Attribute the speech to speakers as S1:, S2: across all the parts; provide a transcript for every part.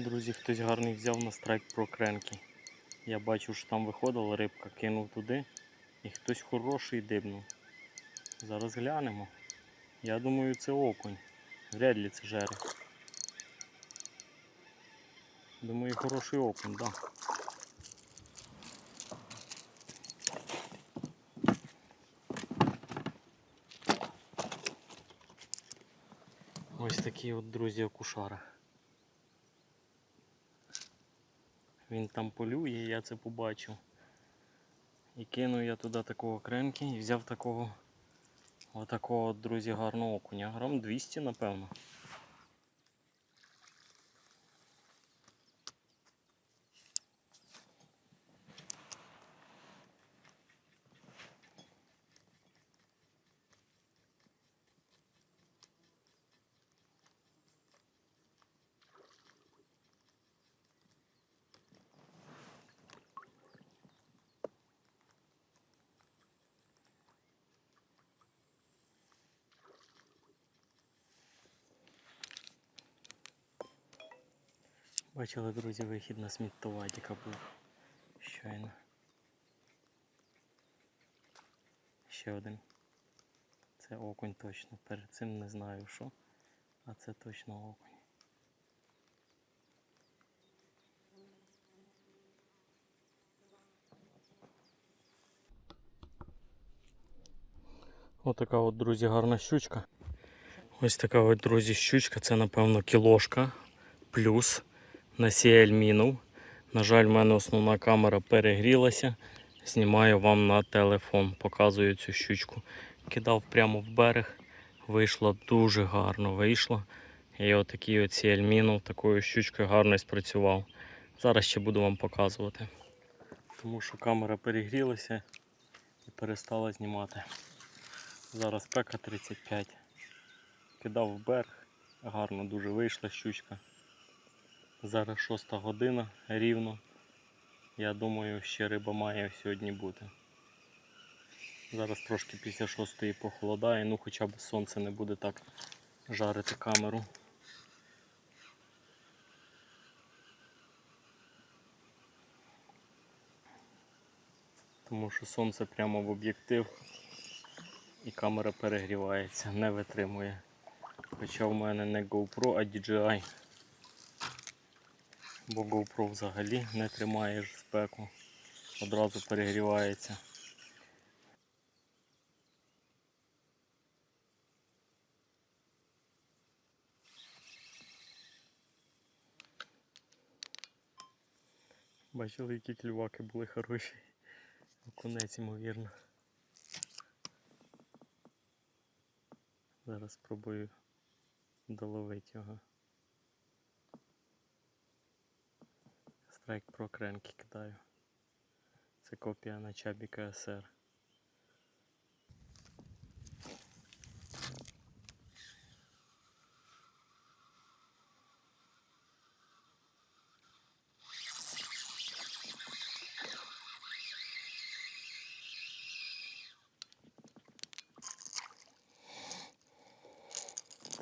S1: Друзі, хтось гарний взяв на страйк про кренки. Я бачив, що там виходила рибка, кинув туди і хтось хороший дибнув. Зараз глянемо. Я думаю, це окунь. Вряд ли це жерех. Думаю, хороший окунь, так. Да. Ось такі от друзі окушара. Він там полює, я це побачив. І кинув я туди такого кренки і взяв такого отакого, друзі, гарного окуня. Грам 200, напевно. Бачили, друзі, вихід на сміттовадіка був. Щойно. Ще один. Це окунь точно. Перед цим не знаю що. А це точно окунь. Отака от, друзі, гарна щучка. Ось така от, друзі, щучка. Це, напевно, кілошка плюс на CL мінув. На жаль, в мене основна камера перегрілася. Знімаю вам на телефон, показую цю щучку. Кидав прямо в берег, вийшло дуже гарно вийшло. І отакий от CL мінув такою щучкою гарно спрацював. Зараз ще буду вам показувати. Тому що камера перегрілася і перестала знімати. Зараз пека 35. Кидав в берег, гарно дуже вийшла щучка. Зараз 6 година рівно. Я думаю, ще риба має сьогодні бути. Зараз трошки після 6 похолодає, ну хоча б сонце не буде так жарити камеру. Тому що сонце прямо в об'єктив і камера перегрівається, не витримує. Хоча в мене не GoPro, а DJI бо GoPro взагалі не тримає спеку, одразу перегрівається. Бачили, які клюваки були хороші. Окунець, ймовірно. Зараз спробую доловити його. Страйк про кренки кидаю. Це копія на чабіка СР.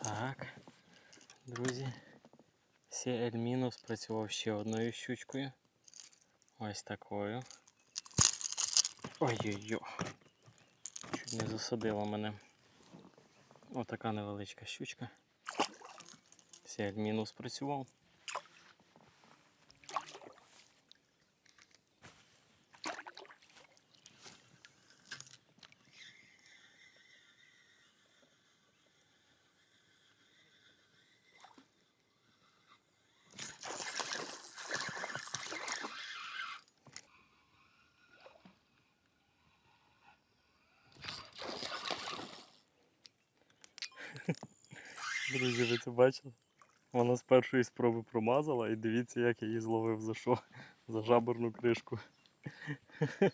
S1: Так, друзі. CL мінус працював ще одною щучкою. Ось такою. Ой-ой-ой. Чуть не засадила мене. Отака невеличка щучка. CL мінус працював. Друзі, ви це бачили? Вона з першої спроби промазала і дивіться, як я її зловив за що? За жаберну кришку.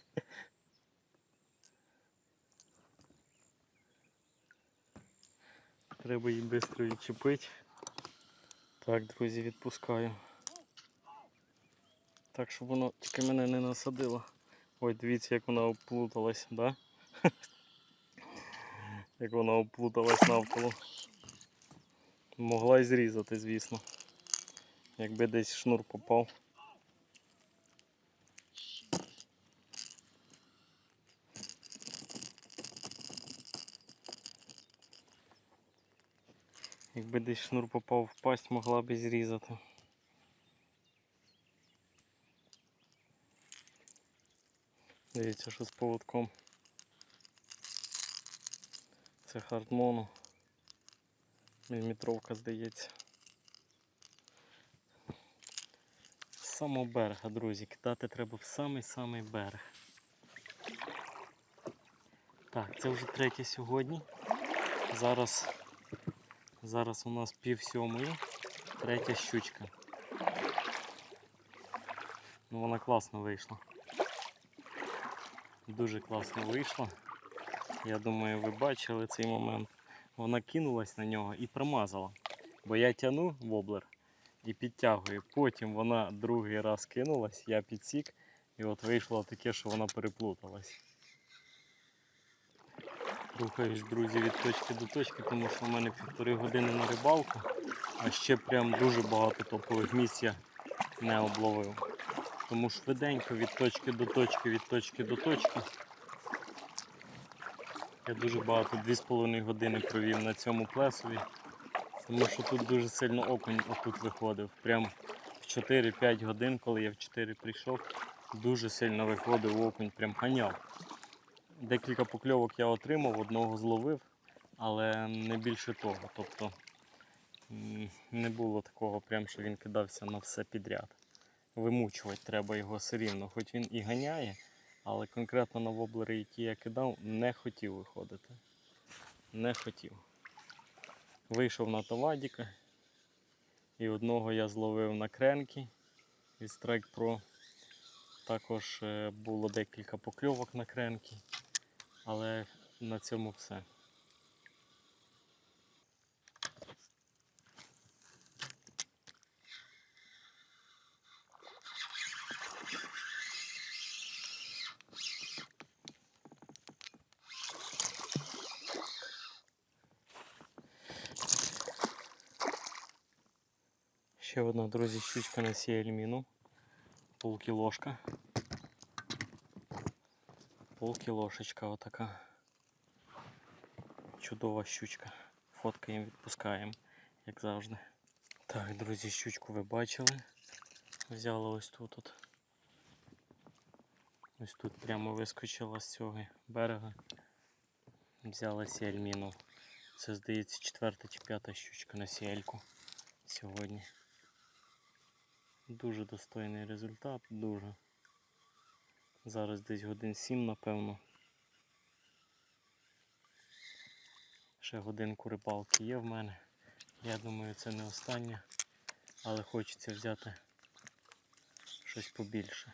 S1: Треба її швидко відчепити. Так, друзі, відпускаю. Так, щоб воно тільки мене не насадило. Ой, дивіться, як вона оплуталась, да? Як вона оплуталась навколо. Могла й зрізати, звісно. Якби десь шнур попав. Якби десь шнур попав в пасть, могла б і зрізати. Дивіться, що з поводком. Це хардмоно. Міліметровка, здається. З самого берега, друзі, кидати треба в самий-самий берег. Так, це вже третє сьогодні. Зараз, зараз у нас пів сьомої, третя щучка. Ну вона класно вийшла. Дуже класно вийшла. Я думаю, ви бачили цей момент. Вона кинулась на нього і промазала. Бо я тяну воблер і підтягую. Потім вона другий раз кинулась, я підсік, і от вийшло таке, що вона переплуталась. Рухаюсь, друзі, від точки до точки, тому що в мене півтори години на рибалку, а ще прям дуже багато топових місць я не обловив. Тому швиденько від точки до точки, від точки до точки. Я дуже багато 2,5 години провів на цьому плесові, тому що тут дуже сильно окунь отут виходив. Прям в 4-5 годин, коли я в 4 прийшов, дуже сильно виходив окунь, прям ганяв. Декілька покльовок я отримав, одного зловив, але не більше того. Тобто не було такого, прям, що він кидався на все підряд. Вимучувати треба його все рівно, хоч він і ганяє, але конкретно на воблери, які я кидав, не хотів виходити. Не хотів. Вийшов на Тавадіка. І одного я зловив на кренки від Strike Pro. Також е, було декілька покльовок на кренки. Але на цьому все. Ще одна, друзі, щучка на сіельміну. Полкілошка. Полкілошечка отака. Чудова щучка. Фоткаємо, відпускаємо, як завжди. Так, друзі, щучку ви бачили. Взяла ось тут. От. Ось тут прямо вискочила з цього берега. Взяла сіельміну. Це, здається, четверта чи п'ята щучка на сіельку сьогодні. Дуже достойний результат, дуже. Зараз десь годин 7, напевно. Ще годинку рибалки є в мене. Я думаю, це не останнє, але хочеться взяти щось побільше.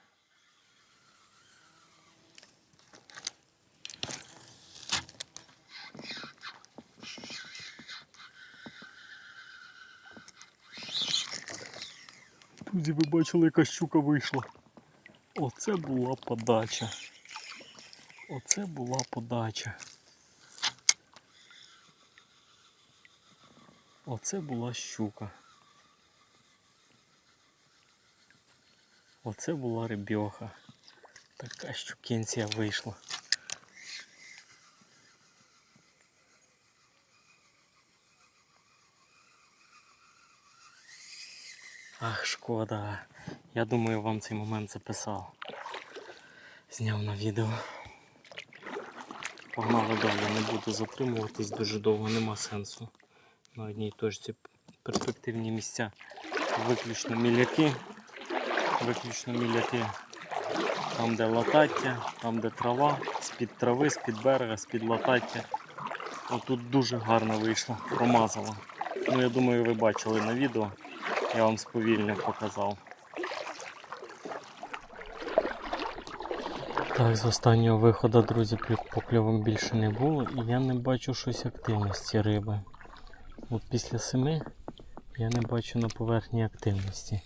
S1: Друзі, ви бачили, яка щука вийшла. Оце була подача. Оце була подача. Оце була щука. Оце була рибьоха. Така щукенція вийшла. Шкода. Я думаю, вам цей момент записав. Зняв на відео. Погнали далі, не буду затримуватись дуже довго, нема сенсу. На одній точці перспективні місця. Виключно міляки. Виключно міляки. Там, де латаття, там, де трава, з-під трави, з-під берега, з-під латаття. Отут дуже гарно вийшло, промазало. Ну, я думаю, ви бачили на відео. Я вам сповільно показав. Так, з останнього виходу, друзі, під покльовом більше не було і я не бачу щось активності риби. От після семи я не бачу на поверхні активності.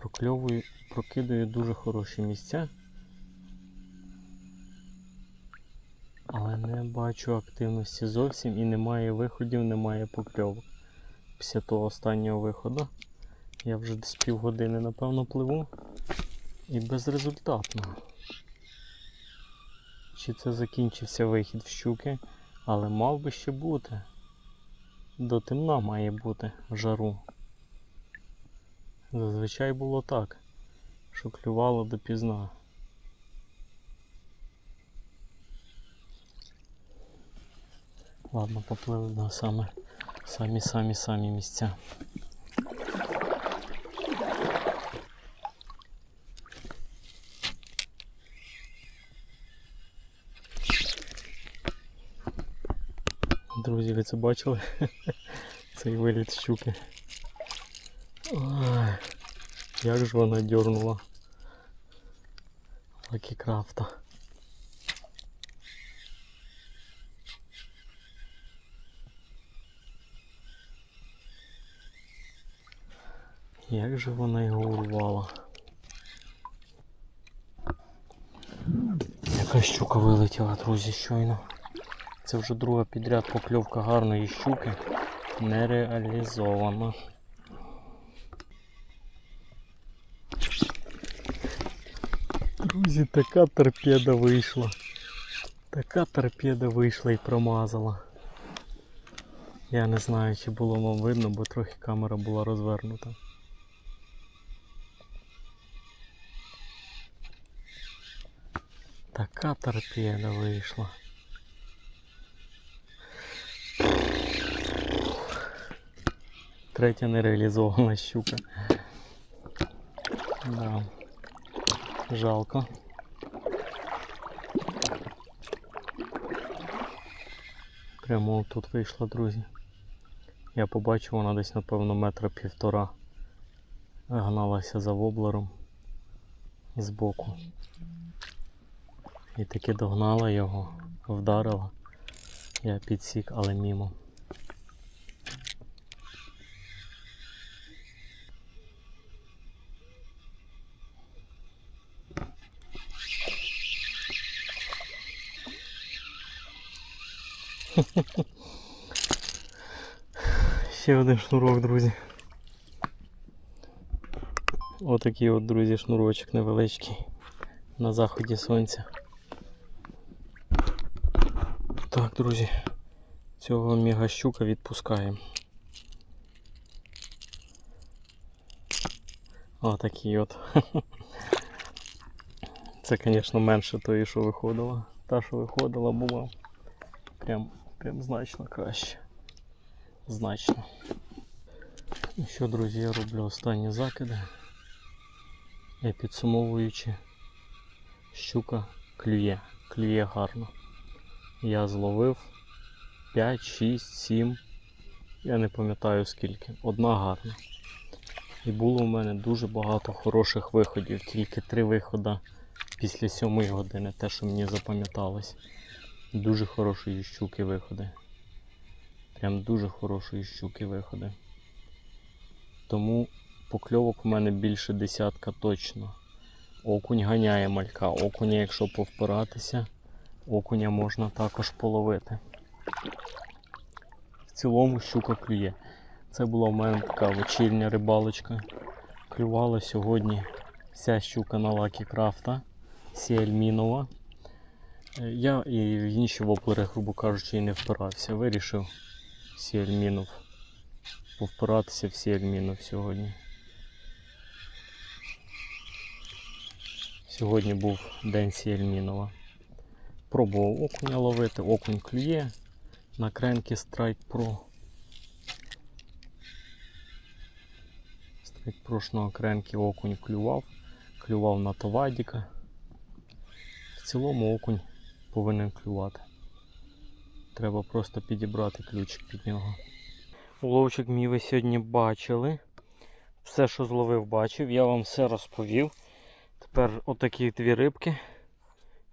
S1: Прокльовую, прокидаю дуже хороші місця. Але не бачу активності зовсім і немає виходів, немає покльовок. Після того останнього виходу Я вже з півгодини, напевно, пливу. І безрезультатно. Чи це закінчився вихід в щуки, але мав би ще бути. До темна має бути жару. Зазвичай було так, що клювало допізна. Ладно, поплили на саме самі самі самі місця. Друзі, ви це бачили? Цей виліт щуки. Ой, як ж вона дьорнула. Лакі крафта. Як же вона його урвала? Яка щука вилетіла, друзі, щойно. Це вже друга підряд покльовка гарної щуки не реалізована. Друзі, така торпеда вийшла. Така торпеда вийшла і промазала. Я не знаю, чи було вам видно, бо трохи камера була розвернута. Така торпеда вийшла. Третя нереалізована щука. Да. Жалко. Прямо тут вийшла, друзі. Я побачив, вона десь, напевно, метра півтора гналася за воблером збоку. І таки догнала його, вдарила. Я підсік, але мімо. Ще один шнурок, друзі. Отакий от, друзі, шнурочок невеличкий на заході сонця. Так, друзі, цього мегащука відпускаємо. Отакий от. Це, звісно, менше тої, що виходила. Та, що виходила, була прям, прям значно краще. Значно. Ну що, друзі, я роблю останні закиди. Я підсумовуючи, щука клює, клює гарно. Я зловив 5, 6, 7, я не пам'ятаю скільки. Одна гарна. І було у мене дуже багато хороших виходів, тільки три виходи після 7 години, те, що мені запам'яталось. Дуже хорошої щуки виходи. Прям дуже хорошої щуки виходи. Тому покльовок у мене більше десятка точно. Окунь ганяє малька. Окуня, якщо повпиратися, окуня можна також половити. В цілому щука клює. Це була в мене така вечірня рибалочка. Клювала сьогодні вся щука на лакі крафта сіельмінова. Я і в інші воплери, грубо кажучи, і не впирався. Вирішив сіельмінов. Повпиратися в сіельмінов сьогодні. Сьогодні був день сіельмінова. Пробував окуня ловити, окунь клює на кренки Strike Pro. Strike Pro кренки окунь клював, клював на товадіка. В цілому окунь повинен клювати. Треба просто підібрати ключик під нього. Уловчик мій ви сьогодні бачили. Все, що зловив, бачив, я вам все розповів. Тепер отакі дві рибки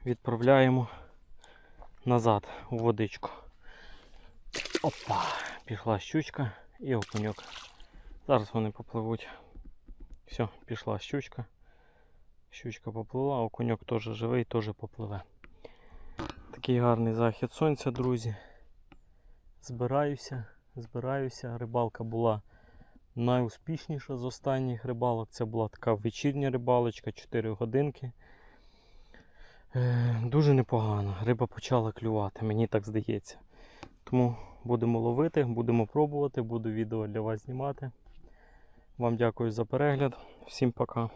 S1: відправляємо назад у водичку. Опа! Пішла щучка і окуньок. Зараз вони попливуть. Все, пішла щучка. Щучка поплила, окуньок теж живий, теж попливе. Такий гарний захід сонця, друзі. Збираюся, збираюся. Рибалка була найуспішніша з останніх рибалок. Це була така вечірня рибалочка, 4 годинки. Е, Дуже непогано. Риба почала клювати, мені так здається. Тому будемо ловити, будемо пробувати, буду відео для вас знімати. Вам дякую за перегляд. Всім пока.